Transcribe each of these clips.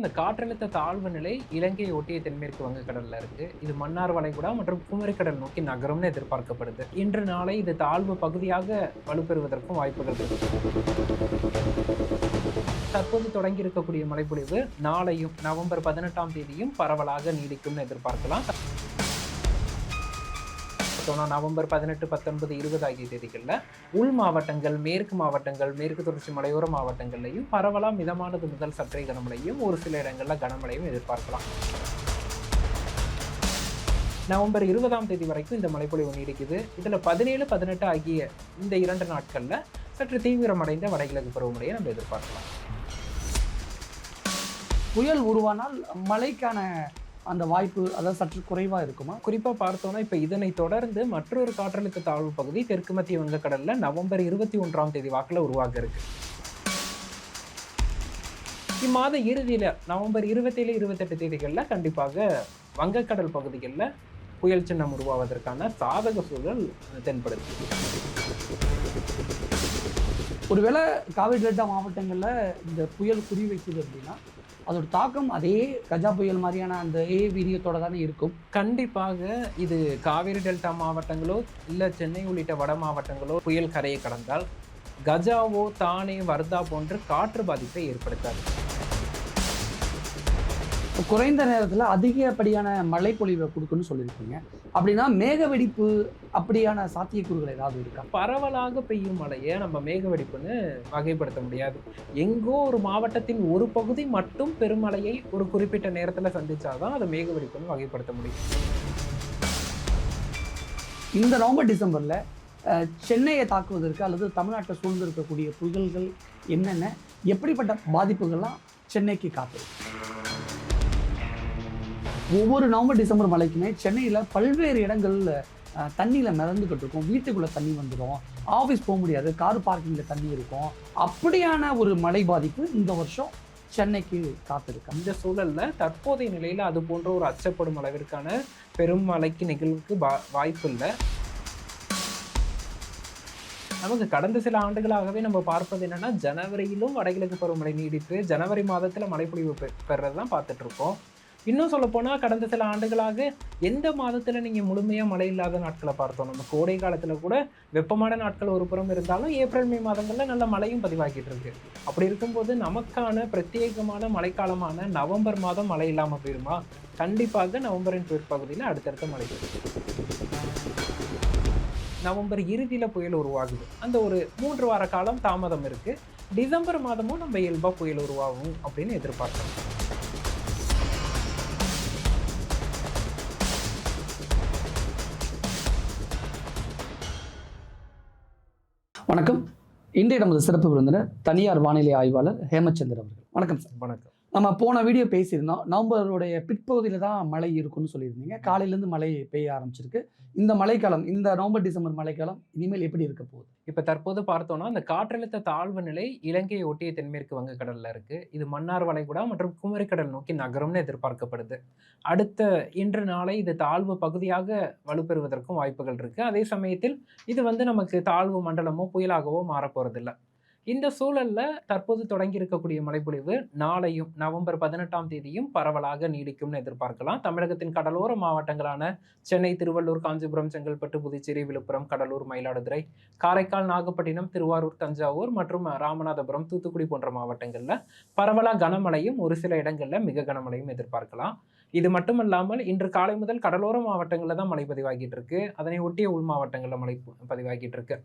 இந்த காற்றழுத்த தாழ்வு நிலை இலங்கையை ஒட்டிய தென்மேற்கு வங்கக்கடல்ல இருக்கு. இது மன்னார் வளைகுடா மற்றும் குமரிக்கடல் நோக்கி நகரும்னு எதிர்பார்க்கப்படுது. இன்று நாளை இது தாழ்வு பகுதியாக வலுப்பெறுவதற்கும் வாய்ப்புகள் இருக்கு. தற்போது தொடங்கி இருக்கக்கூடிய மழைப்பொழிவு நாளையும் நவம்பர் பதினெட்டாம் தேதியும் பரவலாக நீடிக்கும்னு எதிர்பார்க்கலாம். பார்த்தோம்னா நவம்பர் பதினெட்டு பத்தொன்பது இருபது ஆகிய தேதிகளில் உள் மாவட்டங்கள் மேற்கு மாவட்டங்கள் மேற்கு தொடர்ச்சி மலையோர மாவட்டங்கள்லையும் பரவலாக மிதமானது முதல் சற்றே கனமழையும் ஒரு சில இடங்களில் கனமழையும் எதிர்பார்க்கலாம். நவம்பர் இருபதாம் தேதி வரைக்கும் இந்த மழைப்பொழிவு நீடிக்குது. இதில் பதினேழு பதினெட்டு ஆகிய இந்த இரண்டு நாட்களில் சற்று தீவிரமடைந்த வடகிழக்கு பருவமழையை நம்ம எதிர்பார்க்கலாம். புயல் உருவானால் மழைக்கான அந்த வாய்ப்பு அதாவது சற்று குறைவாக இருக்குமா? குறிப்பாக பார்த்தோம்னா இப்போ இதனை தொடர்ந்து மற்றொரு காற்றழுத்த தாழ்வு பகுதி தெற்கு மத்திய வங்கக்கடலில் நவம்பர் இருபத்தி ஒன்றாம் தேதி வாக்கில் உருவாக இருக்கு இம்மாத இறுதியில் நவம்பர் இருபத்தேழு இருபத்தெட்டு தேதிகளில் கண்டிப்பாக வங்கக்கடல் பகுதிகளில் புயல் சின்னம் உருவாவதற்கான சாதக சூழல் தென்படுது. ஒருவேளை காவிரி டெல்டா மாவட்டங்களில் இந்த புயல் குறி வைக்குது அப்படின்னா அதோட தாக்கம் அதே கஜா புயல் மாதிரியான அந்த ஏ வீரியத்தோட தானே இருக்கும். கண்டிப்பாக இது காவிரி டெல்டா மாவட்டங்களோ இல்லை சென்னை உள்ளிட்ட வட மாவட்டங்களோ புயல் கரையை கடந்தால் கஜாவோ தானே வர்தா போன்ற காற்று பாதிப்பை ஏற்படுத்தாது. குறைந்த நேரத்தில் அதிகப்படியான மழை பொழிவை கொடுக்குன்னு சொல்லியிருக்கீங்க. அப்படின்னா மேக வெடிப்பு அப்படியான சாத்தியக்கூறுகள் ஏதாவது இருக்கா? பரவலாக பெய்யும் மழையை நம்ம மேக வெடிப்புன்னு வகைப்படுத்த முடியாது. எங்கோ ஒரு மாவட்டத்தின் ஒரு பகுதி மட்டும் பெருமழையை ஒரு குறிப்பிட்ட நேரத்தில் சந்திச்சாதான் அதை மேக வெடிப்புன்னு வகைப்படுத்த முடியும். இந்த நவம்பர் டிசம்பரில் சென்னையை தாக்குவதற்கு அல்லது தமிழ்நாட்டை சூழ்ந்து இருக்கக்கூடிய புயல்கள் என்னென்ன? எப்படிப்பட்ட பாதிப்புகள்லாம் சென்னைக்கு காத்து ஒவ்வொரு நவம்பர் டிசம்பர் மழைக்குமே சென்னையில் பல்வேறு இடங்களில் தண்ணியில் மிதந்துக்கிட்டு இருக்கும். வீட்டுக்குள்ளே தண்ணி வந்துடும் ஆஃபீஸ் போக முடியாது. கார் பார்க்கிங்கில் தண்ணி இருக்கும். அப்படியான ஒரு மழை பாதிப்பு இந்த வருஷம் சென்னைக்கு காத்திருக்கு. இந்த சூழலில் தற்போதைய நிலையில் அது போன்ற ஒரு அச்சப்படும் அளவிற்கான பெரும் மழைக்கு நிகழ்வுக்கு வா- வாய்ப்பு இல்லை நமக்கு கடந்த சில ஆண்டுகளாகவே நம்ம பார்ப்பது என்னென்னா ஜனவரியிலும் வடகிழக்கு பருவமழை நீடித்து ஜனவரி மாதத்தில் மழைப்பொழிவு பெ பெறதான் பார்த்துட்ருக்கோம் இன்னும் சொல்ல கடந்த சில ஆண்டுகளாக எந்த மாதத்தில் நீங்கள் முழுமையாக மழை இல்லாத நாட்களை பார்த்தோம்? நம்ம கோடை காலத்தில் கூட வெப்பமான நாட்கள் ஒரு புறம் இருந்தாலும் ஏப்ரல் மே மாதங்களில் நல்ல மழையும் பதிவாகிட்டு இருக்கு. அப்படி இருக்கும்போது நமக்கான பிரத்யேகமான மழைக்காலமான நவம்பர் மாதம் மழை இல்லாமல் போயிருமா? கண்டிப்பாக நவம்பரின் பிற்பகுதியில் அடுத்தடுத்த மழை நவம்பர் இறுதியில் புயல் உருவாகுது. அந்த ஒரு மூன்று வார காலம் தாமதம் இருக்குது டிசம்பர் மாதமும் நம்ம இயல்பாக புயல் உருவாகும் அப்படின்னு எதிர்பார்க்கிறோம் வணக்கம். இன்றைய நமது சிறப்பு விருந்தினர் தனியார் வானிலை ஆய்வாளர் ஹேமச்சந்திரன் அவர்கள். வணக்கம் சார். வணக்கம். நம்ம போன வீடியோ பேசியிருந்தோம். நவம்பருடைய பிற்பகுதியில் தான் மழை இருக்கும்னு சொல்லியிருந்தீங்க. காலையிலேருந்து மழை பெய்ய ஆரம்பிச்சிருக்கு. இந்த மழைக்காலம் இந்த நவம்பர் டிசம்பர் மழைக்காலம் இனிமேல் எப்படி இருக்க போகுது? இப்போ தற்போது பார்த்தோம்னா இந்த காற்றழுத்த தாழ்வு நிலை இலங்கையை ஒட்டிய தென்மேற்கு வங்கக்கடலில் இருக்குது இது மன்னார் வளைகுடா மற்றும் குமரிக்கடல் நோக்கி நகரம்னு எதிர்பார்க்கப்படுது. அடுத்த இன்று நாளை இது தாழ்வு பகுதியாக வலுப்பெறுவதற்கும் வாய்ப்புகள் இருக்குது அதே சமயத்தில் இது வந்து நமக்கு தாழ்வு மண்டலமோ புயலாகவோ மாறப்போகிறதில்லை இந்த சூழல்ல தற்போது தொடங்கி இருக்கக்கூடிய மழைப்பொழிவு நாளையும் நவம்பர் பதினெட்டாம் தேதியும் பரவலாக நீடிக்கும்னு எதிர்பார்க்கலாம். தமிழகத்தின் கடலோர மாவட்டங்களான சென்னை திருவள்ளூர் காஞ்சிபுரம் செங்கல்பட்டு புதுச்சேரி விழுப்புரம் கடலூர் மயிலாடுதுறை காரைக்கால் நாகப்பட்டினம் திருவாரூர் தஞ்சாவூர் மற்றும் ராமநாதபுரம் தூத்துக்குடி போன்ற மாவட்டங்களில் பரவலாக கனமழையும் ஒரு சில இடங்களில் மிக கனமழையும் எதிர்பார்க்கலாம். இது மட்டுமல்லாமல் இன்று காலை முதல் கடலோர மாவட்டங்களில் தான் மழை பதிவாகிட்டு இருக்கு. அதனை ஒட்டிய உள் மாவட்டங்களில் மழை பதிவாகிட்டு இருக்கு.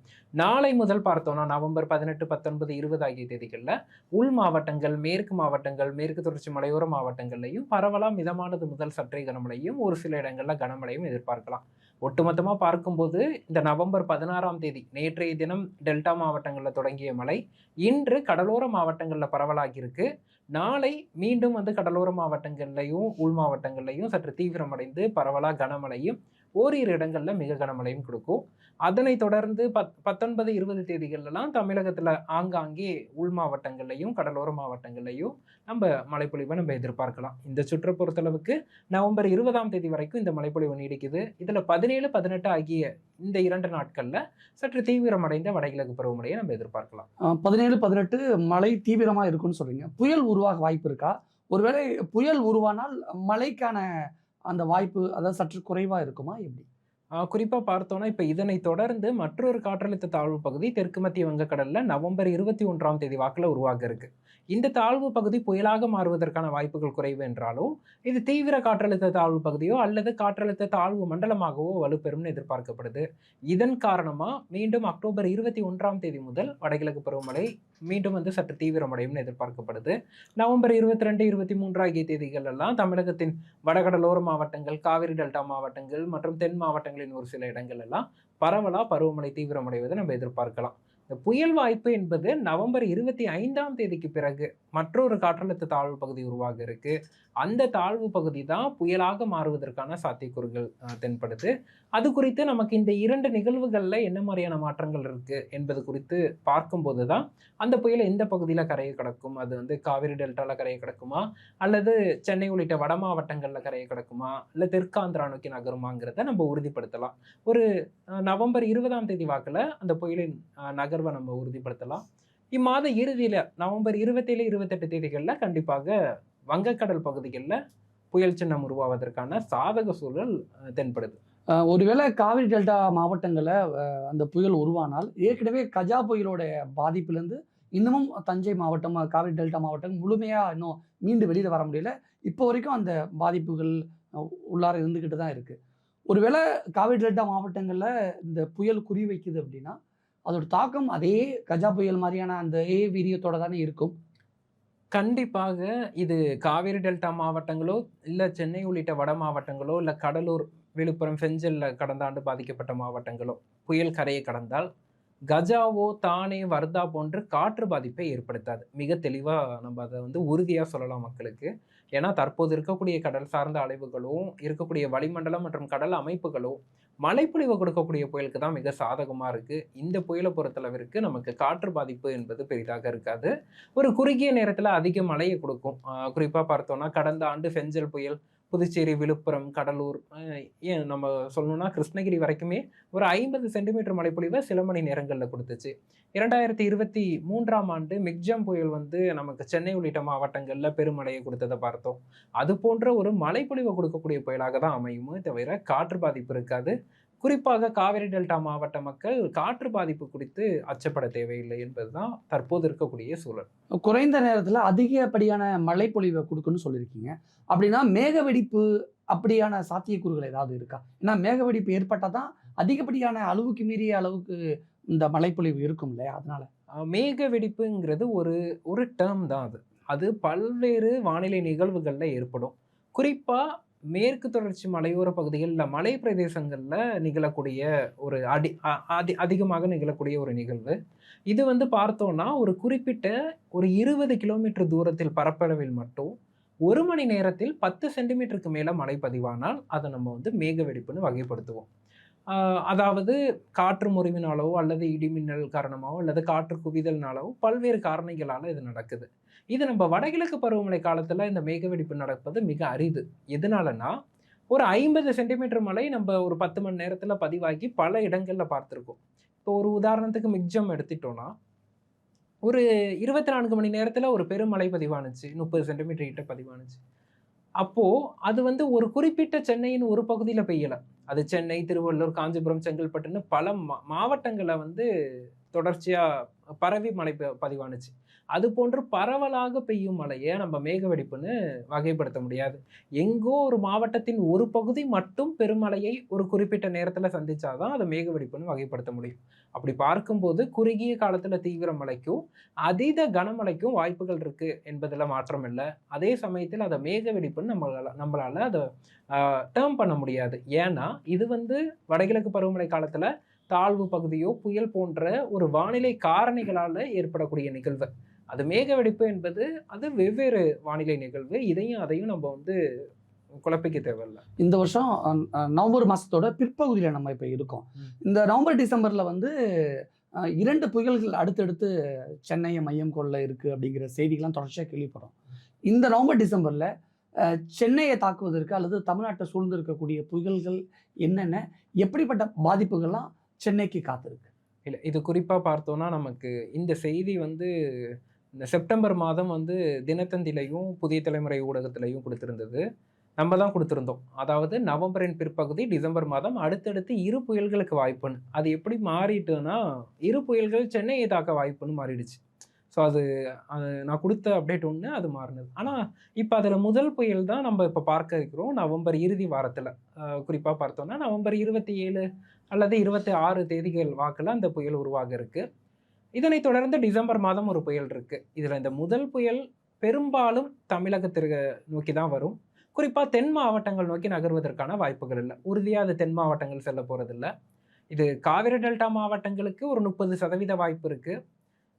நாளை முதல் பார்த்தோம்னா நவம்பர் பதினெட்டு பத்தொன்பது இருபது ஆகிய தேதிகளில் உள் மாவட்டங்கள் மேற்கு மாவட்டங்கள் மேற்கு தொடர்ச்சி மலையோர மாவட்டங்கள்லையும் பரவலாக மிதமானது முதல் சற்றே கனமழையும் ஒரு சில இடங்களில் கனமழையும் எதிர்பார்க்கலாம். ஒட்டுமொத்தமாக பார்க்கும்போது இந்த நவம்பர் பதினாறாம் தேதி நேற்றைய தினம் டெல்டா மாவட்டங்களில் தொடங்கிய மழை இன்று கடலோர மாவட்டங்களில் பரவலாகியிருக்கு நாளை மீண்டும் வந்து கடலோர மாவட்டங்கள்லையும் உள் மாவட்டங்கள்லையும் சற்று தீவிரமடைந்து பரவலாக கனமழையும் ஓரிரு இடங்களில் மிக கனமழையும் கொடுக்கும். அதனைத் தொடர்ந்து பத் பத்தொன்பது இருபது தேதிகள்லாம் தமிழகத்தில் ஆங்காங்கே உள் மாவட்டங்கள்லையும் கடலோர மாவட்டங்கள்லையும் நம்ம மழைப்பொழிவை நம்ம எதிர்பார்க்கலாம். இந்த சுற்று பொறுத்தளவுக்கு நவம்பர் இருபதாம் தேதி வரைக்கும் இந்த மழைப்பொழிவு நீடிக்குது. இதில் பதினேழு பதினெட்டு ஆகிய இந்த இரண்டு நாட்களில் சற்று தீவிரமடைந்த வடகிழக்கு பருவமழையை நம்ம எதிர்பார்க்கலாம். பதினேழு பதினெட்டு மழை தீவிரமாக இருக்கும்னு சொல்கிறீங்க புயல் உருவாக வாய்ப்பு இருக்கா? ஒருவேளை புயல் உருவானால் மழைக்கான அந்த வாய்ப்பு அதாவது சற்று குறைவாக இருக்குமா எப்படி? குறிப்பாக பார்த்தோன்னா இப்போ இதனை தொடர்ந்து மற்றொரு காற்றழுத்த தாழ்வு பகுதி தெற்கு மத்திய வங்கக்கடலில் நவம்பர் இருபத்தி ஒன்றாம் தேதி வாக்கில் உருவாக இருக்கு இந்த தாழ்வு பகுதி புயலாக மாறுவதற்கான வாய்ப்புகள் குறைவு என்றாலும் இது தீவிர காற்றழுத்த தாழ்வு பகுதியோ அல்லது காற்றழுத்த தாழ்வு மண்டலமாகவோ வலுப்பெறும்னு எதிர்பார்க்கப்படுது. இதன் காரணமாக மீண்டும் அக்டோபர் இருபத்தி ஒன்றாம் தேதி முதல் வடகிழக்கு பருவமழை மீண்டும் வந்து சற்று தீவிரமடையும்னு எதிர்பார்க்கப்படுது. நவம்பர் இருபத்தி ரெண்டு இருபத்தி மூன்று ஆகிய தேதிகள் எல்லாம் தமிழகத்தின் வடகடலோர மாவட்டங்கள் காவிரி டெல்டா மாவட்டங்கள் மற்றும் தென் அப்படின்னு ஒரு சில இடங்கள் எல்லாம் பரவலா பருவமழை தீவிரமடைவதை நம்ம எதிர்பார்க்கலாம். இந்த புயல் வாய்ப்பு என்பது நவம்பர் இருபத்தி ஐந்தாம் தேதிக்கு பிறகு மற்றொரு காற்றழுத்த தாழ்வு பகுதி உருவாக இருக்கு. அந்த தாழ்வு பகுதி தான் புயலாக மாறுவதற்கான சாத்தியக்கூறுகள் தென்படுது. அது குறித்து நமக்கு இந்த இரண்டு நிகழ்வுகளில் என்ன மாதிரியான மாற்றங்கள் இருக்கு என்பது குறித்து பார்க்கும்போது தான் அந்த புயல் எந்த பகுதியில் கரையை கிடக்கும்? அது வந்து காவிரி டெல்டாவில் கரையை கிடக்குமா? அல்லது சென்னை உள்ளிட்ட வட மாவட்டங்களில் கரையை கிடக்குமா? இல்லை தெற்காந்திரா நோக்கி நகருமாங்கிறத நம்ம உறுதிப்படுத்தலாம். ஒரு நவம்பர் இருபதாம் தேதி வாக்கில் அந்த புயலின் நகர்வை நம்ம உறுதிப்படுத்தலாம். இம்மாத இறுதியில் நவம்பர் இருபத்தேழு இருபத்தெட்டு தேதிகளில் கண்டிப்பாக வங்கக்கடல் பகுதிகளில் புயல் சின்னம் உருவாவதற்கான சாதக சூழல் தென்படுது. ஒருவேளை காவிரி டெல்டா மாவட்டங்களில் அந்த புயல் உருவானால் ஏற்கனவே கஜா புயலோட பாதிப்புலேருந்து இன்னமும் தஞ்சை மாவட்டம் காவிரி டெல்டா மாவட்டம் முழுமையாக இன்னும் மீண்டு வெளியில் வர முடியல. இப்போ வரைக்கும் அந்த பாதிப்புகள் உள்ளார இருந்துக்கிட்டு தான் இருக்குது ஒருவேளை காவிரி டெல்டா மாவட்டங்களில் இந்த புயல் குறி வைக்குது அப்படின்னா அதோட தாக்கம் அதே கஜா புயல் மாதிரியான அந்த ஏ வீரியத்தோட தானே இருக்கும். கண்டிப்பாக இது காவேரி டெல்டா மாவட்டங்களோ இல்லை சென்னை உள்ளிட்ட வட மாவட்டங்களோ இல்லை கடலூர் விழுப்புரம் செஞ்சல்ல கடந்த ஆண்டு பாதிக்கப்பட்ட மாவட்டங்களோ புயல் கரையை கடந்தால் கஜாவோ தானே வர்தா போன்று காற்று பாதிப்பை ஏற்படுத்தாது. மிக தெளிவாக நம்ம அதை வந்து உறுதியாக சொல்லலாம் மக்களுக்கு. ஏன்னா தற்போது இருக்கக்கூடிய கடல் சார்ந்த அலைவுகளும் இருக்கக்கூடிய வளிமண்டலம் மற்றும் கடல் அமைப்புகளும் மழைப்பொழிவு கொடுக்கக்கூடிய புயலுக்கு தான் மிக சாதகமாக இருக்குது இந்த புயலை பொறுத்தளவிற்கு நமக்கு காற்று பாதிப்பு என்பது பெரிதாக இருக்காது. ஒரு குறுகிய நேரத்தில் அதிக மழையை கொடுக்கும். குறிப்பாக பார்த்தோன்னா கடந்த ஆண்டு செஞ்சல் புயல் புதுச்சேரி விழுப்புரம் கடலூர் ஏன் நம்ம சொல்லணும்னா கிருஷ்ணகிரி வரைக்குமே ஒரு ஐம்பது சென்டிமீட்டர் மழைப்பொழிவை சில மணி நேரங்களில் கொடுத்துச்சு. இரண்டாயிரத்தி இருபத்தி மூன்றாம் ஆண்டு மிக்ஜம் புயல் வந்து நமக்கு சென்னை உள்ளிட்ட மாவட்டங்களில் பெருமழையை கொடுத்ததை பார்த்தோம். அது போன்ற ஒரு மழைப்பொழிவை கொடுக்கக்கூடிய புயலாக தான் அமையுமே தவிர காற்று பாதிப்பு இருக்காது. குறிப்பாக காவிரி டெல்டா மாவட்ட மக்கள் காற்று பாதிப்பு குறித்து அச்சப்பட தேவையில்லை என்பதுதான் தற்போது இருக்கக்கூடிய சூழல். குறைந்த நேரத்தில் அதிகப்படியான மழைப்பொழிவை கொடுக்குன்னு சொல்லியிருக்கீங்க. அப்படின்னா மேக வெடிப்பு அப்படியான சாத்தியக்கூறுகள் ஏதாவது இருக்கா? ஏன்னா மேக வெடிப்பு ஏற்பட்டால் தான் அதிகப்படியான அளவுக்கு மீறிய அளவுக்கு இந்த மழைப்பொழிவு இருக்கும் இல்லையா? அதனால. மேக வெடிப்புங்கிறது ஒரு ஒரு டேர்ம் தான் அது. அது பல்வேறு வானிலை நிகழ்வுகளில் ஏற்படும். குறிப்பாக மேற்கு தொடர்ச்சி மலையோர பகுதிகளில் மலை பிரதேசங்களில் நிகழக்கூடிய ஒரு அடி அ- அதி அதிகமாக நிகழக்கூடிய ஒரு நிகழ்வு. இது வந்து பார்த்தோன்னா ஒரு குறிப்பிட்ட ஒரு இருபது கிலோமீட்டர் தூரத்தில் பரப்பளவில் மட்டும் ஒரு மணி நேரத்தில் பத்து சென்டிமீட்டருக்கு மேலே மழை பதிவானால் அதை நம்ம வந்து மேக வெடிப்புன்னு வகைப்படுத்துவோம். அதாவது காற்று முறிவினாலோ அல்லது இடிமின்னல் காரணமாகவோ அல்லது காற்று குவிதல்னாலோ பல்வேறு காரணிகளால் இது நடக்குது. இது நம்ம வடகிழக்கு பருவமழை காலத்தில் இந்த மேகவெடிப்பு நடப்பது மிக அரிது. எதனாலனா ஒரு ஐம்பது சென்டிமீட்டர் மழை நம்ம ஒரு பத்து மணி நேரத்தில் பதிவாகி பல இடங்களில் பார்த்துருக்கோம். இப்போ ஒரு உதாரணத்துக்கு மிக்ஜம் எடுத்துட்டோன்னா ஒரு இருபத்தி நான்கு மணி நேரத்தில் ஒரு பெருமழை பதிவானுச்சு முப்பது சென்டிமீட்டர் கிட்ட பதிவானுச்சு. அப்போது அது வந்து ஒரு குறிப்பிட்ட சென்னையின் ஒரு பகுதியில் பெய்யலை. அது சென்னை திருவள்ளூர் காஞ்சிபுரம் செங்கல்பட்டுன்னு பல மா மாவட்டங்களை வந்து தொடர்ச்சியாக பரவி மழை பதிவானுச்சு. அது போன்று பரவலாக பெய்யும் மழையை நம்ம மேகவெடிப்புன்னு வகைப்படுத்த முடியாது. எங்கோ ஒரு மாவட்டத்தின் ஒரு பகுதி மட்டும் பெருமழையை ஒரு குறிப்பிட்ட நேரத்தில் சந்திச்சாதான் அதை மேகவெடிப்புன்னு வகைப்படுத்த முடியும். அப்படி பார்க்கும்போது குறுகிய காலத்தில் தீவிர மழைக்கும் அதீத கனமழைக்கும் வாய்ப்புகள் இருக்கு என்பதில் மாற்றம் இல்லை. அதே சமயத்தில் அதை மேகவெடிப்புன்னு நம்மளால் நம்மளால் அதை டேர்ம் பண்ண முடியாது. ஏன்னா இது வந்து வடகிழக்கு பருவமழை காலத்தில் தாழ்வு பகுதியோ புயல் போன்ற ஒரு வானிலை காரணிகளால் ஏற்படக்கூடிய நிகழ்வு. அது மேகவெடிப்பு என்பது அது வெவ்வேறு வானிலை நிகழ்வு. இதையும் அதையும் நம்ம வந்து குழப்பிக்க தேவையில்ல. இந்த வருஷம் நவம்பர் மாதத்தோட பிற்பகுதியில் நம்ம இப்போ இருக்கோம். இந்த நவம்பர் டிசம்பரில் வந்து இரண்டு புயல்கள் அடுத்தடுத்து சென்னையை மையம் கொள்ள இருக்குது அப்படிங்கிற செய்திகள்லாம் தொடர்ச்சியாக கேள்விப்படுறோம். இந்த நவம்பர் டிசம்பரில் சென்னையை தாக்குவதற்கு அல்லது தமிழ்நாட்டை சூழ்ந்து இருக்கக்கூடிய புயல்கள் என்னென்ன எப்படிப்பட்ட பாதிப்புகள்லாம் சென்னைக்கு காத்திருக்கு? இல்லை இது குறிப்பாக பார்த்தோன்னா நமக்கு இந்த செய்தி வந்து இந்த செப்டம்பர் மாதம் வந்து தினத்தந்திலையும் புதிய தலைமுறை ஊடகத்திலையும் கொடுத்திருந்தது. நம்ம தான் கொடுத்துருந்தோம். அதாவது நவம்பரின் பிற்பகுதி டிசம்பர் மாதம் அடுத்தடுத்து இரு புயல்களுக்கு வாய்ப்புன்னு. அது எப்படி மாறிட்டுன்னா இரு புயல்கள் சென்னையை தாக்க வாய்ப்புன்னு மாறிடுச்சு. ஸோ அது அது நான் கொடுத்த அப்டேட் ஒன்று அது மாறினது. ஆனால் இப்போ அதில் முதல் புயல் தான் நம்ம இப்போ பார்க்க இருக்கிறோம் நவம்பர் இறுதி வாரத்தில். குறிப்பாக பார்த்தோம்னா நவம்பர் இருபத்தி ஏழு அல்லது இருபத்தி ஆறு தேதிகள் வாக்கில் அந்த புயல் உருவாக இருக்குது இதனைத் தொடர்ந்து டிசம்பர் மாதம் ஒரு புயல் இருக்கு. இதில் இந்த முதல் புயல் பெரும்பாலும் தமிழகத்திற்கு நோக்கி தான் வரும். குறிப்பாக தென் மாவட்டங்கள் நோக்கி நகர்வதற்கான வாய்ப்புகள் இல்லை. உறுதியாக அது தென் மாவட்டங்கள் செல்ல போகிறதில்ல இது காவிரி டெல்டா மாவட்டங்களுக்கு ஒரு முப்பது சதவீத வாய்ப்பு இருக்கு.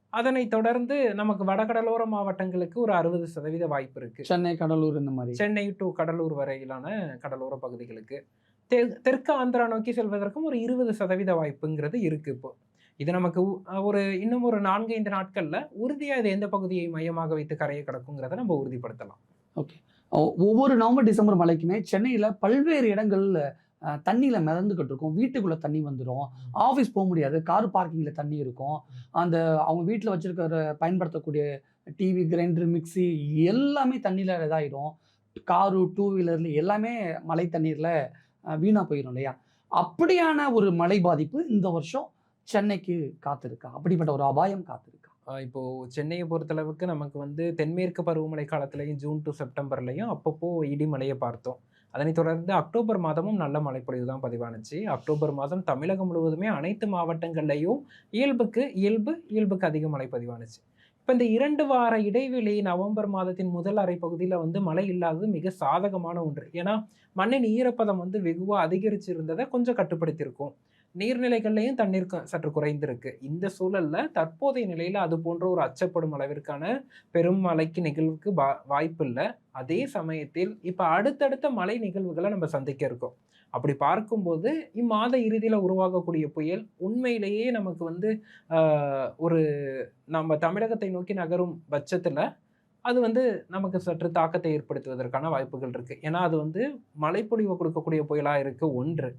அதனைத் தொடர்ந்து நமக்கு வடகடலோர மாவட்டங்களுக்கு ஒரு அறுபது சதவீத வாய்ப்பு இருக்கு. சென்னை கடலூர் இந்த மாதிரி. சென்னை டு கடலூர் வரையிலான கடலோர பகுதிகளுக்கு. தெ- தெற்கு ஆந்திரா நோக்கி செல்வதற்கும் ஒரு இருபது சதவீத வாய்ப்புங்கிறது இருக்கு இப்போ. இது நமக்கு ஒரு இன்னும் ஒரு நான்கு ஐந்து நாட்கள்ல உறுதியா இது எந்த பகுதியை மையமாக வைத்து கரையை கடக்குங்கிறத நம்ம உறுதிப்படுத்தலாம். ஒ- ஒவ்வொரு நவம்பர் டிசம்பர் மழைக்குமே சென்னையில் பல்வேறு இடங்கள்ல தண்ணியில மிதந்துக்கிட்டு இருக்கும். வீட்டுக்குள்ள தண்ணி வந்துடும் ஆஃபீஸ் போக முடியாது. கார் பார்க்கிங்ல தண்ணி இருக்கும். அந்த அவங்க வீட்டில் வச்சிருக்கிற பயன்படுத்தக்கூடிய டிவி கிரைண்டர் மிக்ஸி எல்லாமே தண்ணியில் இதாயிடும். காரு டூ வீலர்ல எல்லாமே மழை தண்ணீர்ல அஹ், வீணா போயிடும் இல்லையா? அப்படியான ஒரு மழை பாதிப்பு இந்த வருஷம் சென்னைக்கு காத்திருக்கா? அப்படிப்பட்ட ஒரு அபாயம் காத்திருக்கா? இப்போ சென்னையை பொறுத்தளவுக்கு நமக்கு வந்து தென்மேற்கு பருவமழை காலத்திலையும் ஜூன் டு செப்டம்பர்லையும் அப்பப்போ இடிமழையை பார்த்தோம். அதனைத் தொடர்ந்து அக்டோபர் மாதமும் நல்ல மழைப்பொழிவு தான் பதிவானுச்சு. அக்டோபர் மாதம் தமிழகம் முழுவதுமே அனைத்து மாவட்டங்கள்லையும் இயல்புக்கு இயல்பு இயல்புக்கு அதிக மழை பதிவானுச்சு. இப்போ இந்த இரண்டு வார இடைவெளி நவம்பர் மாதத்தின் முதல் அரை பகுதியில் வந்து மழை இல்லாதது மிக சாதகமான ஒன்று. ஏன்னா மண்ணின் ஈரப்பதம் வந்து வெகுவாக அதிகரிச்சு இருந்ததை கொஞ்சம் கட்டுப்படுத்தியிருக்கும். நீர்நிலைகள்லையும் தண்ணீர் சற்று குறைந்திருக்கு. இந்த சூழலில் தற்போதைய நிலையில் அது போன்ற ஒரு அச்சப்படும் அளவிற்கான பெரும் மழைக்கு நிகழ்வுக்கு வா- வாய்ப்பு இல்லை அதே சமயத்தில் இப்போ அடுத்தடுத்த மழை நிகழ்வுகளை நம்ம சந்திக்க இருக்கோம். அப்படி பார்க்கும்போது இம்மாத இறுதியில் உருவாகக்கூடிய புயல் உண்மையிலேயே நமக்கு வந்து ஒரு நம்ம தமிழகத்தை நோக்கி நகரும் பட்சத்தில் அது வந்து நமக்கு சற்று தாக்கத்தை ஏற்படுத்துவதற்கான வாய்ப்புகள் இருக்குது ஏன்னா அது வந்து மழைப்பொழிவு கொடுக்கக்கூடிய புயலாக இருக்குது ஒன்று.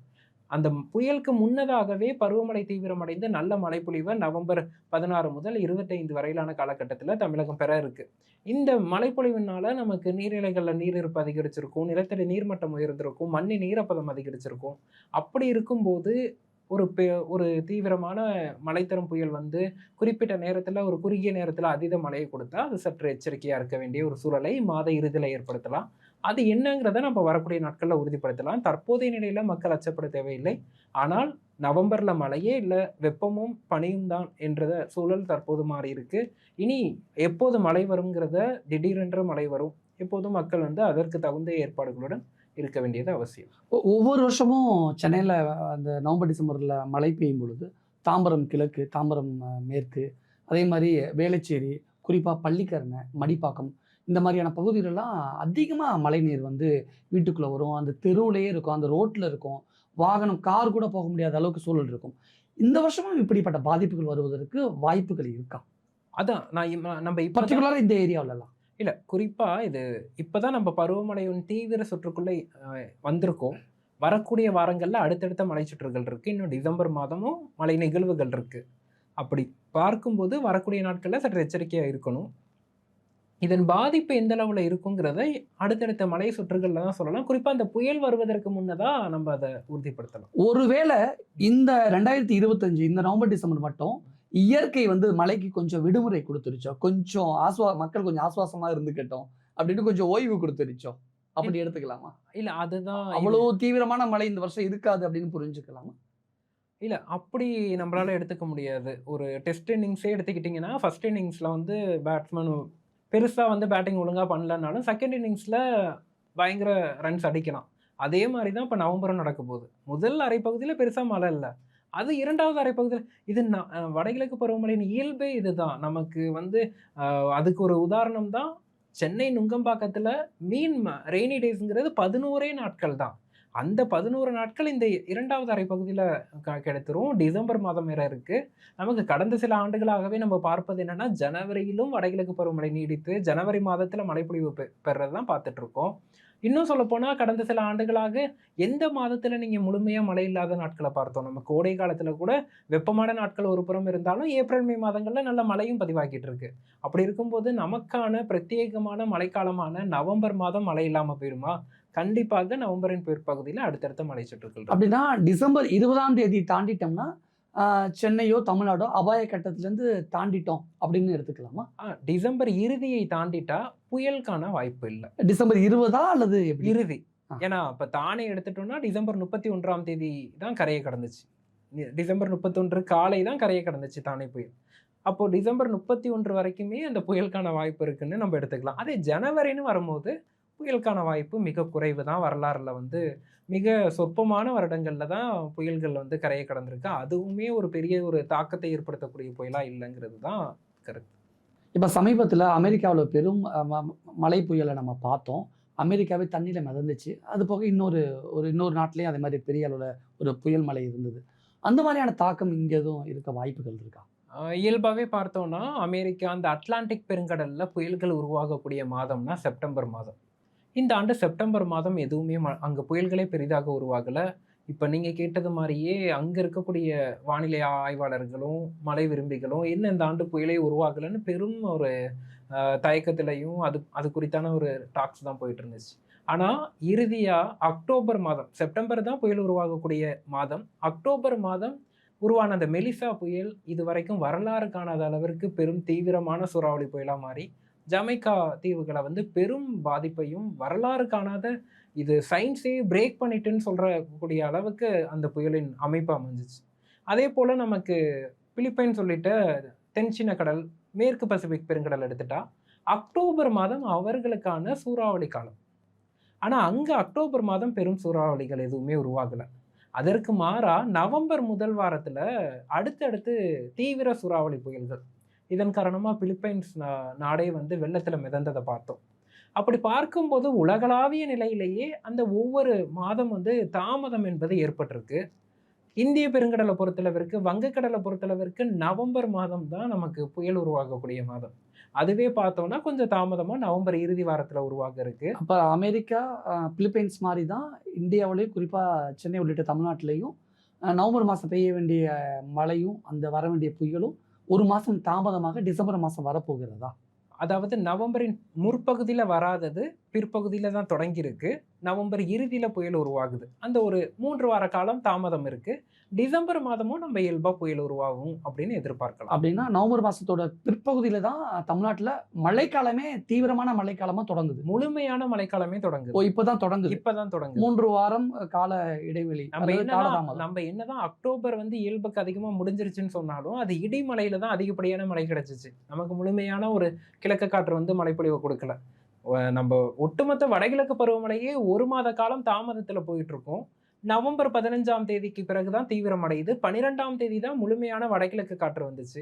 அந்த புயலுக்கு முன்னதாகவே பருவமழை தீவிரமடைந்து நல்ல மழைப்பொழிவை நவம்பர் பதினாறு முதல் இருபத்தைந்து வரையிலான காலகட்டத்தில் தமிழகம் பெற இருக்கு. இந்த மழைப்பொழிவினால நமக்கு நீர்நிலைகளில் நீர் இருப்பு அதிகரிச்சிருக்கும் நிலத்தடி நீர்மட்டம் உயர்ந்திருக்கும் மண்ணின் ஈரப்பதம் அதிகரிச்சிருக்கும். அப்படி இருக்கும்போது ஒரு பெ- ஒரு தீவிரமான மலைத்தரும் புயல் வந்து குறிப்பிட்ட நேரத்தில் ஒரு குறுகிய நேரத்தில் அதீத மழையை கொடுத்தா அது சற்று எச்சரிக்கையாக இருக்க வேண்டிய ஒரு சூழலை மாத இறுதியில் ஏற்படுத்தலாம். அது என்னங்கிறத நம்ம வரக்கூடிய நாட்களில் உறுதிப்படுத்தலாம். தற்போதைய நிலையில் மக்கள் அச்சப்பட தேவையில்லை. ஆனால் நவம்பரில் மழையே இல்லை வெப்பமும் பனியும் தான் என்ற சூழல் தற்போது மாறி இருக்கு. இனி எப்போது மழை வருங்கிறத திடீரென்று மழை வரும். எப்போதும் மக்கள் வந்து அதற்கு தகுந்த ஏற்பாடுகளுடன் இருக்க வேண்டியது அவசியம். ஒவ்வொரு வருஷமும் சென்னையில் அந்த நவம்பர் டிசம்பரில் மழை பெய்யும் பொழுது தாம்பரம் கிழக்கு தாம்பரம் மேற்கு அதே மாதிரி வேளச்சேரி குறிப்பாக பள்ளிக்கரணை மடிப்பாக்கம் இந்த மாதிரியான பகுதிகளெல்லாம் அதிகமாக மழைநீர் வந்து வீட்டுக்குள்ளே வரும். அந்த தெருவுலேயே இருக்கும். அந்த ரோட்டில் இருக்கும். வாகனம் கார் கூட போக முடியாத அளவுக்கு சூழல் இருக்கும். இந்த வருஷமும் இப்படிப்பட்ட பாதிப்புகள் வருவதற்கு வாய்ப்புகள் இருக்கா? அதான். நான் நம்ம இப்போ பர்டிகுலராக இந்த ஏரியாவிலலாம். இல்ல குறிப்பா இது இப்பதான் நம்ம பருவமழையின் தீவிர சுற்றுக்குள்ளே வந்திருக்கோம். வரக்கூடிய வாரங்கள்ல அடுத்தடுத்த மழை சுற்றுகள் இருக்கு. இன்னும் டிசம்பர் மாதமும் மழை நிகழ்வுகள் இருக்கு. அப்படி பார்க்கும்போது வரக்கூடிய நாட்கள்ல சற்று எச்சரிக்கையா இருக்கணும். இதன் பாதிப்பு எந்த அளவுல இருக்குங்கிறத அடுத்தடுத்த மழை சுற்றுகள்ல தான் சொல்லலாம். குறிப்பா அந்த புயல் வருவதற்கு முன்னதா நம்ம அதை உறுதிப்படுத்தலாம் ஒருவேளை இந்த ரெண்டாயிரத்தி இருபத்தஞ்சு இந்த நவம்பர் டிசம்பர் மட்டும் இயற்கை வந்து மழைக்கு கொஞ்சம் விடுமுறை கொடுத்துருச்சோ? கொஞ்சம் ஆஸ்வா மக்கள் கொஞ்சம் ஆஸ்வாசமா இருந்துக்கட்டும் அப்படின்னு கொஞ்சம் ஓய்வு கொடுத்துருச்சோ? அப்படி எடுத்துக்கலாமா? இல்ல அதுதான் அவ்வளவு தீவிரமான மழை இந்த வருஷம் இருக்காது அப்படின்னு புரிஞ்சுக்கலாமா? இல்ல அப்படி நம்மளால எடுத்துக்க முடியாது. ஒரு டெஸ்ட் இன்னிங்ஸே எடுத்துக்கிட்டிங்கன்னா ஃபர்ஸ்ட் இன்னிங்ஸ்ல வந்து பேட்ஸ்மேன் பெருசாக வந்து பேட்டிங் ஒழுங்காக பண்ணலனாலும் செகண்ட் இன்னிங்ஸில் பயங்கர ரன்ஸ் அடிக்கலாம். அதே மாதிரி தான் இப்போ நவம்பரும் நடக்க போகுது. முதல் அரைப்பகுதியில் பெருசாக மழை இல்லை. அது இரண்டாவது அரைப்பகுதியில் இது ந- வடகிழக்கு பருவமழையின் இயல்பே இதுதான். நமக்கு வந்து அதுக்கு ஒரு உதாரணம் தான் சென்னை நுங்கம்பாக்கத்தில் மீன் ரெய்னி டேஸுங்கிறது பதினோரே நாட்கள் தான் அந்த பதினோரு நாட்கள் இந்த இரண்டாவது அரை பகுதியில் க கிடைத்துரும். டிசம்பர் மாதம் வேற இருக்கு. நமக்கு கடந்த சில ஆண்டுகளாகவே நம்ம பார்ப்பது என்னன்னா ஜனவரியிலும் வடகிழக்கு பருவமழை நீடித்து ஜனவரி மாதத்தில் மழைப்பொழிவு பெ பெறுறது தான் பார்த்துட்டு இருக்கோம் இன்னும் சொல்லப்போனால் கடந்த சில ஆண்டுகளாக எந்த மாதத்தில் நீங்கள் முழுமையாக மழை இல்லாத நாட்களை பார்த்தோம்? நம்ம கோடை காலத்தில் கூட வெப்பமான நாட்கள் ஒரு புறம் இருந்தாலும் ஏப்ரல் மே மாதங்களில் நல்ல மழையும் பதிவாகிட்டு இருக்கு அப்படி இருக்கும்போது நமக்கான பிரத்யேகமான மழைக்காலமான நவம்பர் மாதம் மழை இல்லாமல் போயிடுமா கண்டிப்பாக நவம்பரின் பிற்பகுதியில் அடுத்தடுத்த மழை இருக்கும். அப்படின்னா டிசம்பர் இருபதாம் தேதி தாண்டிட்டோம்னா சென்னையோ தமிழ்நாடோ அபாய கட்டத்திலேருந்து தாண்டிட்டோம் அப்படின்னு எடுத்துக்கலாமா? டிசம்பர் இறுதியை தாண்டிட்டா புயலுக்கான வாய்ப்பு இல்லை. டிசம்பர் இருபதா அல்லது இறுதி. ஏன்னா இப்போ தானே எடுத்துட்டோம்னா டிசம்பர் முப்பத்தி ஒன்றாம் தேதி தான் கரையை கடந்துச்சு. டிசம்பர் முப்பத்தொன்று காலை தான் கரையை கடந்துச்சு தானே புயல். அப்போ டிசம்பர் முப்பத்தி ஒன்று வரைக்குமே அந்த புயலுக்கான வாய்ப்பு இருக்குன்னு நம்ம எடுத்துக்கலாம். அதே ஜனவரின்னு வரும்போது புயலுக்கான வாய்ப்பு மிக குறைவு தான். வரலாறுல வந்து மிக சொற்பமான வருடங்கள்ல தான் புயல்கள் வந்து கரையை கடந்திருக்கு. அதுவுமே ஒரு பெரிய ஒரு தாக்கத்தை ஏற்படுத்தக்கூடிய புயலா இல்லைங்கிறது தான் கருத்து. இப்போ சமீபத்தில் அமெரிக்காவில் பெரும் அஹ், ம- மழை புயலை நம்ம பார்த்தோம். அமெரிக்காவே தண்ணியில் மிதந்துச்சு. அது போக இன்னொரு ஒரு இன்னொரு நாட்டிலையும் அதே மாதிரி பெரிய அளவில் ஒரு புயல் மழை இருந்தது. அந்த மாதிரியான தாக்கம் இங்கே எதுவும் இருக்க வாய்ப்புகள் இருக்கா? ஆஹ் இயல்பாவே பார்த்தோம்னா அமெரிக்கா அந்த அட்லாண்டிக் பெருங்கடல்ல புயல்கள் உருவாகக்கூடிய மாதம்னா செப்டம்பர் மாதம். இந்த ஆண்டு செப்டம்பர் மாதம் எதுவுமே ம- புயல்களே பெரிதாக உருவாகலை. இப்போ நீங்கள் கேட்டது மாதிரியே அங்கே இருக்கக்கூடிய வானிலை ஆய்வாளர்களும் மழை விரும்பிகளும் என்ன இந்த ஆண்டு புயலே உருவாகலைன்னு பெரும் ஒரு தயக்கத்திலையும் அது அது குறித்தான ஒரு டாக்ஸ் தான் போயிட்டு இருந்துச்சு. ஆனால் இறுதியாக அக்டோபர் மாதம் செப்டம்பர் தான் புயல் உருவாகக்கூடிய மாதம். அக்டோபர் மாதம் உருவான அந்த மெலிசா புயல் இது வரைக்கும் வரலாறு காணாத அளவிற்கு பெரும் தீவிரமான சூறாவளி புயலாக மாறி ஜமைக்கா தீவுகளை வந்து பெரும் பாதிப்பையும் வரலாறு காணாத இது சயின்ஸே பிரேக் பண்ணிட்டுன்னு சொல்கிற கூடிய அளவுக்கு அந்த புயலின் அமைப்பு அமைஞ்சிச்சு. அதே போல் நமக்கு பிலிப்பைன் சொல்லிட்ட தென்சீன கடல் மேற்கு பசிபிக் பெருங்கடல் எடுத்துட்டா அக்டோபர் மாதம் அவர்களுக்கான சூறாவளி காலம். ஆனால் அங்கே அக்டோபர் மாதம் பெரும் சூறாவளிகள் எதுவுமே உருவாகலை. அதற்கு மாறாக நவம்பர் முதல் வாரத்தில் அடுத்தடுத்து தீவிர சூறாவளி புயல்கள். இதன் காரணமாக பிலிப்பைன்ஸ் நாடே வந்து வெள்ளத்தில் மிதந்ததை பார்த்தோம். அப்படி பார்க்கும்போது உலகளாவிய நிலையிலேயே அந்த ஒவ்வொரு மாதம் வந்து தாமதம் என்பது ஏற்பட்டிருக்கு. இந்திய பெருங்கடலை பொறுத்தளவிற்கு வங்கக்கடலை பொறுத்தளவிற்கு நவம்பர் மாதம் தான் நமக்கு புயல் உருவாகக்கூடிய மாதம். அதுவே பார்த்தோம்னா கொஞ்சம் தாமதமாக நவம்பர் இறுதி வாரத்தில் உருவாக இருக்கு அப்போ அமெரிக்கா பிலிப்பைன்ஸ் மாதிரி தான் இந்தியாவிலேயும் குறிப்பாக சென்னை உள்ளிட்ட தமிழ்நாட்டிலையும் நவம்பர் மாதம் பெய்ய வேண்டிய மழையும் அந்த வர வேண்டிய புயலும் ஒரு மாதம் தாமதமாக டிசம்பர் மாதம் வரப்போகிறதா? அதாவது நவம்பரின் முற்பகுதியில் வராதது பிற்பகுதியில் தான் தொடங்கியிருக்கு. நவம்பர் இறுதியில் புயல் உருவாகுது. அந்த ஒரு மூன்று வார காலம் தாமதம் இருக்குது டிசம்பர் மாதமும் நம்ம இயல்பா புயல் உருவாகும் அப்படின்னு எதிர்பார்க்கலாம். அப்படின்னா நவம்பர் மாதத்தோட பிற்பகுதியில தான் தமிழ்நாட்டில் மழைக்காலமே தீவிரமான மழைக்காலமா தொடங்குது. முழுமையான மழைக்காலமே ஓ தொடங்குது இப்பதான் தொடங்குது. இப்பதான் தொடங்குது. மூன்று வாரம் கால இடைவெளி நம்ம காலதாமதம். நம்ம என்னதான் அக்டோபர் வந்து இயல்புக்கு அதிகமா முடிஞ்சிருச்சுன்னு சொன்னாலும் அது இடிமலையில தான் அதிகப்படியான மழை கிடைச்சிச்சு. நமக்கு முழுமையான ஒரு கிழக்கு காற்று வந்து மழைப்பொழிவை கொடுக்கல. நம்ம ஒட்டுமொத்த வடகிழக்கு பருவமழையே ஒரு மாத காலம் தாமதத்துல போயிட்டு இருக்கோம். நவம்பர் பதினஞ்சாம் தேதிக்கு பிறகுதான் தீவிரமடையுது பன்னிரெண்டாம் தேதி தான் முழுமையான வடகிழக்கு காற்று வந்துச்சு.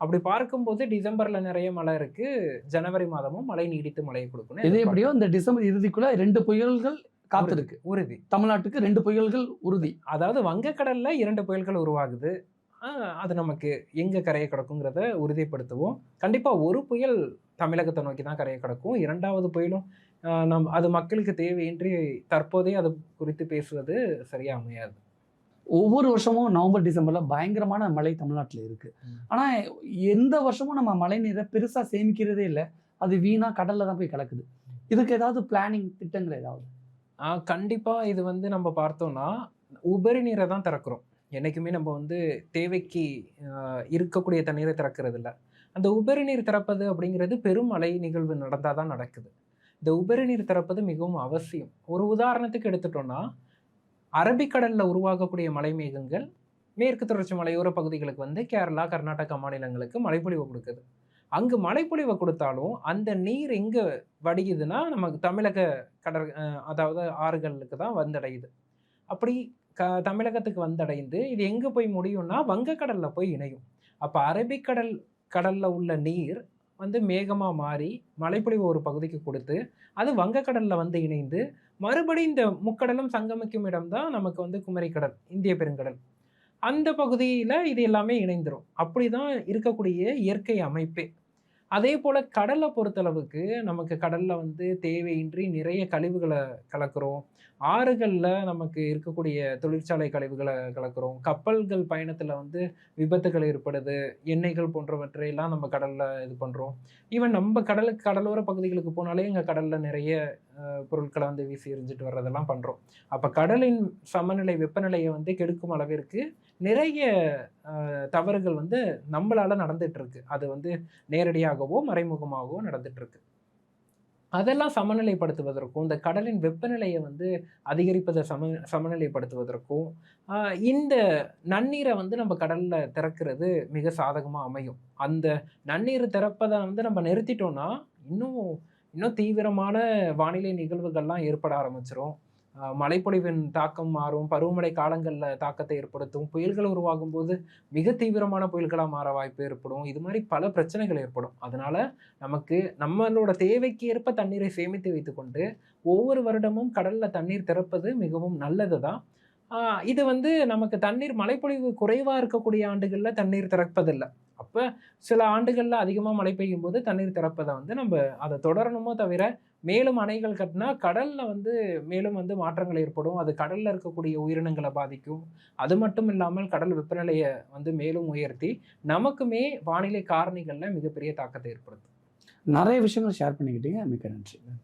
அப்படி பார்க்கும்போது டிசம்பர்ல நிறைய மழை இருக்கு. ஜனவரி மாதமும் மழை நீடித்து மழையை கொடுக்கணும் எது எப்படியோ இந்த டிசம்பர் இறுதிக்குள்ள ரெண்டு புயல்கள் காத்திருக்கு. உறுதி தமிழ்நாட்டுக்கு ரெண்டு புயல்கள் உறுதி. அதாவது வங்கக்கடல்ல இரண்டு புயல்கள் உருவாகுது. அது நமக்கு எங்க கரையை கிடக்குங்கிறத உறுதிப்படுத்துவோம். கண்டிப்பா ஒரு புயல் தமிழகத்தை நோக்கி தான் கரையை கிடக்கும். இரண்டாவது புயலும் நம் அது மக்களுக்கு தேவையின்றி தற்போதே அது குறித்து பேசுவது சரியா அமையாது. ஒவ்வொரு வருஷமும் நவம்பர் டிசம்பர்ல பயங்கரமான மழை தமிழ்நாட்டில் இருக்கு. ம். ஆனா எந்த வருஷமும் நம்ம மழை நீரை பெருசா சேமிக்கிறதே இல்லை. அது வீணா கடல்ல தான் போய் கிடக்குது இதுக்கு ஏதாவது பிளானிங் திட்டங்கள் ஏதாவது? ஆஹ் கண்டிப்பா இது வந்து நம்ம பார்த்தோம்னா உபரி நீரை தான் திறக்கிறோம். என்னைக்குமே நம்ம வந்து தேவைக்கு இருக்கக்கூடிய தண்ணீரை திறக்கிறது இல்ல அந்த உபரி நீர் திறப்பது அப்படிங்கிறது பெரும் மழை நிகழ்வு நடந்தால் தான் நடக்குது. இந்த உபரி நீர் திறப்பது மிகவும் அவசியம். ஒரு உதாரணத்துக்கு எடுத்துட்டோம்னா அரபிக்கடலில் உருவாகக்கூடிய மலைமேகங்கள் மேற்கு தொடர்ச்சி மலையோர பகுதிகளுக்கு வந்து கேரளா கர்நாடகா மாநிலங்களுக்கு மழைப்பொழிவு கொடுக்குது. அங்கு மழைப்பொழிவை கொடுத்தாலும் அந்த நீர் எங்கே வடியுதுன்னா நமக்கு தமிழக கடற் அதாவது ஆறுகளுக்கு தான் வந்தடையுது. அப்படி க தமிழகத்துக்கு வந்தடைந்து இது எங்கே போய் முடியும்னா வங்கக்கடலில் போய் இணையும். அப்போ அரபிக்கடல் கடலில் உள்ள நீர் வந்து மேகமாக மாறி மழைப்பொழிவு ஒரு பகுதிக்கு கொடுத்து அது வங்கக்கடலில் வந்து இணைந்து மறுபடி இந்த முக்கடலும் சங்கமிக்கும் இடம் தான் நமக்கு வந்து குமரிக்கடல் இந்திய பெருங்கடல். அந்த பகுதியில் இது எல்லாமே இணைந்துரும். அப்படிதான் இருக்கக்கூடிய இயற்கை அமைப்பே. அதே போல் கடலை பொறுத்தளவுக்கு நமக்கு கடலில் வந்து தேவையின்றி நிறைய கழிவுகளை கலக்கிறோம். ஆறுகளில் நமக்கு இருக்கக்கூடிய தொழிற்சாலை கழிவுகளை கலக்கிறோம். கப்பல்கள் பயணத்தில் வந்து விபத்துகள் ஏற்படுது எண்ணெய்கள் போன்றவற்றை எல்லாம் நம்ம கடலில் இது பண்ணுறோம் ஈவன் நம்ம கடலுக்கு கடலோர பகுதிகளுக்கு போனாலே எங்கள் கடலில் நிறைய பொருட்களை வந்து வீசி எறிஞ்சிட்டு வர்றதெல்லாம் பண்ணுறோம் அப்போ கடலின் சமநிலை வெப்பநிலையை வந்து கெடுக்கும் அளவிற்கு நிறைய தவறுகள் வந்து நம்மளால் நடந்துகிட்ருக்கு அது வந்து நேரடியாகவோ மறைமுகமாகவோ நடந்துகிட்ருக்கு அதெல்லாம் சமநிலைப்படுத்துவதற்கும் இந்த கடலின் வெப்பநிலையை வந்து அதிகரிப்பதை சம சமநிலைப்படுத்துவதற்கும் இந்த நன்னீரை வந்து நம்ம கடலில் திறக்கிறது மிக சாதகமாக அமையும். அந்த நன்னீர் திறப்பதை வந்து நம்ம நிறுத்திட்டோம்னா இன்னும் இன்னும் தீவிரமான வானிலை நிகழ்வுகள்லாம் ஏற்பட ஆரம்பிச்சிடும் மழைப்பொழிவின் தாக்கம் மாறும் பருவமழை காலங்களில் தாக்கத்தை ஏற்படுத்தும் புயல்கள் உருவாகும் போது மிக தீவிரமான புயல்களாக மாற வாய்ப்பு ஏற்படும். இது மாதிரி பல பிரச்சனைகள் ஏற்படும். அதனால் நமக்கு நம்மளோட தேவைக்கு ஏற்ப தண்ணீரை சேமித்து வைத்துக்கொண்டு ஒவ்வொரு வருடமும் கடலில் தண்ணீர் திறப்பது மிகவும் நல்லது தான் இது வந்து நமக்கு தண்ணீர் மழைப்பொழிவு குறைவாக இருக்கக்கூடிய ஆண்டுகளில் தண்ணீர் திறப்பதில்லை. அப்போ சில ஆண்டுகளில் அதிகமாக மழை பெய்யும் போது தண்ணீர் திறப்பதை வந்து நம்ம அதை தொடரணுமோ தவிர மேலும் அணைகள் கட்டினா கடலில் வந்து மேலும் வந்து மாற்றங்கள் ஏற்படும். அது கடலில் இருக்கக்கூடிய உயிரினங்களை பாதிக்கும். அது மட்டும் இல்லாமல் கடல் வெப்பநிலையை வந்து மேலும் உயர்த்தி நமக்குமே வானிலை காரணிகளில் மிகப்பெரிய தாக்கத்தை ஏற்படுத்தும். நிறைய விஷயங்கள் ஷேர் பண்ணிக்கிட்டீங்க. மிக்க நன்றி.